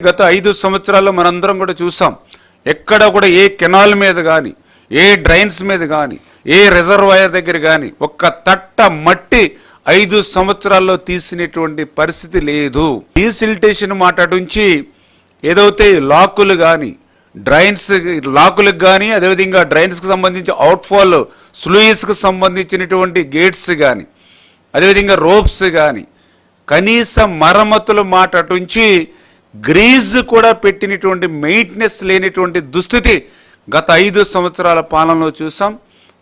గత ఐదు సంవత్సరాల్లో మనందరం కూడా చూసాం. ఎక్కడ కూడా ఏ కెనాల్ మీద కానీ ఏ డ్రైన్స్ మీద కానీ ఏ రిజర్వాయర్ దగ్గర కానీ ఒక్క తట్ట మట్టి ఐదు సంవత్సరాల్లో తీసినటువంటి పరిస్థితి లేదు. డీసిల్టేషన్ మాట్లాడుంచి ఏదైతే లాకులు కానీ డ్రైన్స్ లాకులకు కానీ అదేవిధంగా డ్రైన్స్కి సంబంధించి అవుట్ఫాల్ స్లూయిస్కి సంబంధించినటువంటి గేట్స్ కానీ అదేవిధంగా రోప్స్ కానీ కనీస మరమ్మతుల మాట అటుంచి గ్రీజ్ కూడా పెట్టినటువంటి మెయింటెనెన్స్ లేనిటువంటి దుస్థితి గత ఐదు సంవత్సరాల పాలనలో చూసాం.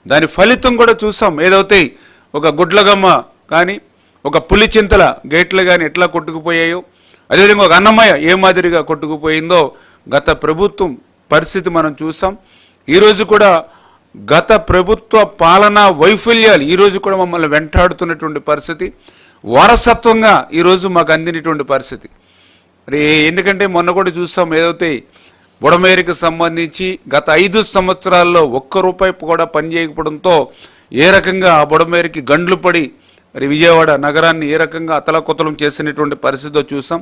దాని ఫలితం కూడా చూసాం. ఏదైతే ఒక గుడ్లగమ్మ కానీ ఒక పులిచింతల గేట్లు కానీ ఎట్లా కొట్టుకుపోయాయో అదేవిధంగా ఒక అన్నమయ్య ఏ మాదిరిగా కొట్టుకుపోయిందో గత ప్రభుత్వం పరిస్థితి మనం చూసాం. ఈరోజు కూడా గత ప్రభుత్వ పాలనా వైఫల్యాలు ఈరోజు కూడా మమ్మల్ని వెంటాడుతున్నటువంటి పరిస్థితి. వారసత్వంగా ఈరోజు మాకు అందినటువంటి పరిస్థితి. మరి ఎందుకంటే మొన్న కూడా చూసాం ఏదైతే బుడమేరికి సంబంధించి గత ఐదు సంవత్సరాల్లో ఒక్క రూపాయి కూడా పనిచేయకపోవడంతో ఏ రకంగా ఆ బుడమేరికి గండ్లు పడి మరి విజయవాడ నగరాన్ని ఏ రకంగా అతలకొతలం చేసినటువంటి పరిస్థితిలో చూసాం.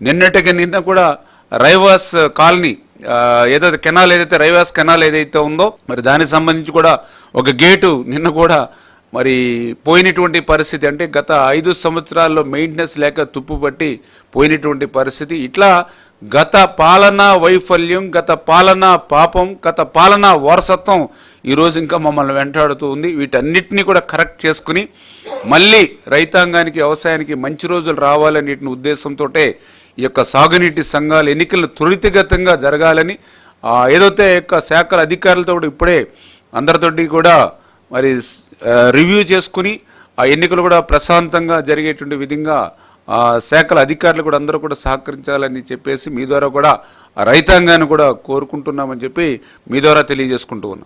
నిన్నటికి నిన్న కూడా రైవాస్ కాలనీ ఏదైతే కెనాల్ ఏదైతే రైవాస్ కెనాల్ ఏదైతే ఉందో మరి దానికి సంబంధించి కూడా ఒక గేటు నిన్న కూడా మరి పోయినటువంటి పరిస్థితి అంటే గత ఐదు సంవత్సరాల్లో మెయింటెనెన్స్ లేక తుప్పుపట్టి పోయినటువంటి పరిస్థితి. ఇట్లా గత పాలనా వైఫల్యం గత పాలనా పాపం గత పాలనా వారసత్వం ఈరోజు ఇంకా మమ్మల్ని వెంటాడుతూ ఉంది. వీటన్నిటిని కూడా కరెక్ట్ చేసుకుని మళ్ళీ రైతాంగానికి వ్యవసాయానికి మంచి రోజులు రావాలనే ఉద్దేశంతో ఈ యొక్క సాగునీటి సంఘాలు ఎన్నికలు త్వరితగతంగా జరగాలని ఏదైతే యొక్క శాఖల అధికారులతో కూడా ఇప్పుడే అందరితోటి కూడా మరి రివ్యూ చేసుకుని ఆ ఎన్నికలు కూడా ప్రశాంతంగా జరిగేటువంటి విధంగా ఆ శాఖల అధికారులు కూడా అందరూ కూడా సహకరించాలని చెప్పేసి మీ ద్వారా కూడా రైతాంగాన్ని కూడా కోరుకుంటున్నామని చెప్పి మీ ద్వారా తెలియజేసుకుంటూ ఉన్నాం.